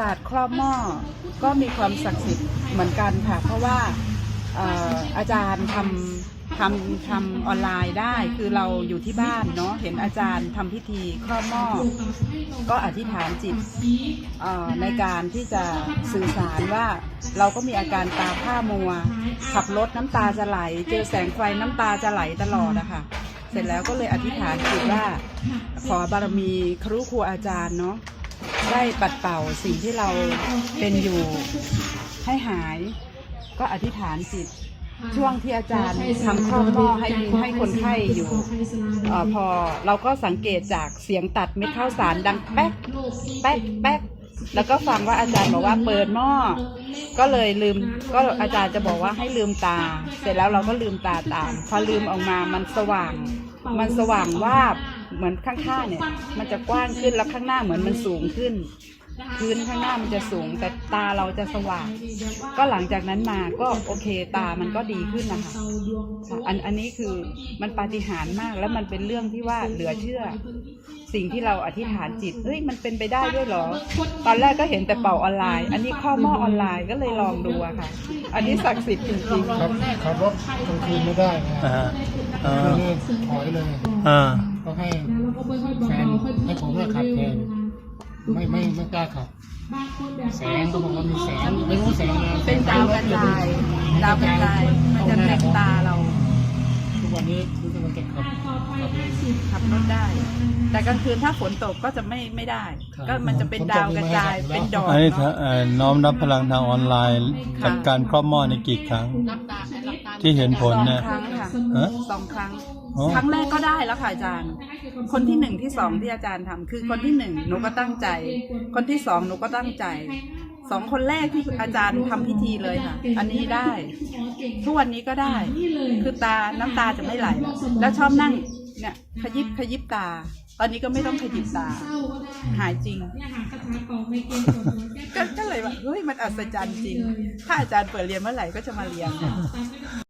ศาสตร์ครอบหม้อก็มีความศักดิ์สิทธิ์เหมือนกันค่ะ เพราะว่าเอ่อาจารย์ทำทำทำออนไลน์ได้ คือเราอยู่ที่บ้านเนาะเห็นอาจารย์ทำพิธีครอบหม้อก็อธิษฐานจิตในการที่จะสื่อสารว่าเราก็มีอาการตาผ้ามัว ขับรถน้ำตาจะไหล เจอแสงไฟน้ำตาจะไหลตลอดอะค่ะเสร็จแล้วก็เลยอธิษฐานจิตว่า ขอบารมีครูครูอาจารย์เนาะ ได้ปัดเป่าสิ่งที่เราเป็นอยู่ให้หาย ก็อธิษฐานจิตช่วงที่อาจารย์ทำครอบหม้อให้ให้คนไข้อยู่อพอเราก็สังเกตจากเสียงตัดเม็ดข้าวสารดังแป๊กแป๊กแป๊กแล้วก็ฟังว่าอาจารย์บอกว่าเปิดหม้อก็เลยลืม ก็อาจารย์จะบอกว่าให้ลืมตา เสร็จแล้วเราก็ลืมตาตามพอลืมออกมามันสว่าง มันสว่างวาบ เหมือนข้างๆเนี่ย มันจะกว้างขึ้นแล้วข้างหน้าเหมือนมันสูงขึ้น พื้นข้างหน้ามันจะสูง แต่ตาเราจะสว่าง ก็หลังจากนั้นมาก็โอเคตามันก็ดีขึ้นนะคะค่ะอันอันนี้คือมันปาฏิหาริย์มากแล้วมันเป็นเรื่องที่ว่าเหลือเชื่อ สิ่งที่เราอธิษฐานจิตเฮ้ยมันเป็นไปได้ด้วยเหรอ ตอนแรกก็เห็นแต่เป่าออนไลน์ อันนี้ข้อหม้อออนไลน์ก็เลยลองดูอะค่ะ อันนี้ศักดิ์สิทธิ์จริงขับขับรถกลางคืนไม่ได้นะอ่าอ่คืนานี้ถอยเลย อ่า ก็ให้แฟนให้ผมเนี่ยขับแทนไม่ไม่ไม่กล้าขับ แสงก็บอกว่ามีแสงไม่รู้แสงอะไรๆเป็นดาวกระจายดาวกระจายมันจะเต็มตาเรา ทุกวันนี้รู้สึกมันจะขับขับขับรถได้ แต่กลางคืนถ้าฝนตกก็จะไม่ไม่ได้ ก็มันจะเป็นดาวกระจายเป็นดอกอันนี้เนาะเอ่อน้อมรับพลังทางออนไลน์ค่ะกับการครอบหม้อในกี่ครั้ง ที่เห็นผลสองเนี่ยครั้งค่ะฮะสองครั้ง อ๋อ ครั้งแรกก็ได้แล้วค่ะอาจารย์ คนที่หนึ่งที่สองที่อาจารย์ทำคือคนที่หนึ่งหนูก็ตั้งใจ คนที่สองหนูก็ตั้งใจสองคนแรกที่อาจารย์ทำพิธีเลยค่ะ อันนี้ได้ทุกวันนี้ก็ได้ คือตาน้ำตาจะไม่ไหลแล้วแล้วชอบนั่งเนี่ยขยิบขยิบตา ตอนนี้ก็ไม่ต้องขยิบตา หายจริง ก็ก็เลยว่าเฮ้ยมันอัศจรรย์จริง ถ้าอาจารย์เปิดเรียนเมื่อไหร่ก็จะมาเรียน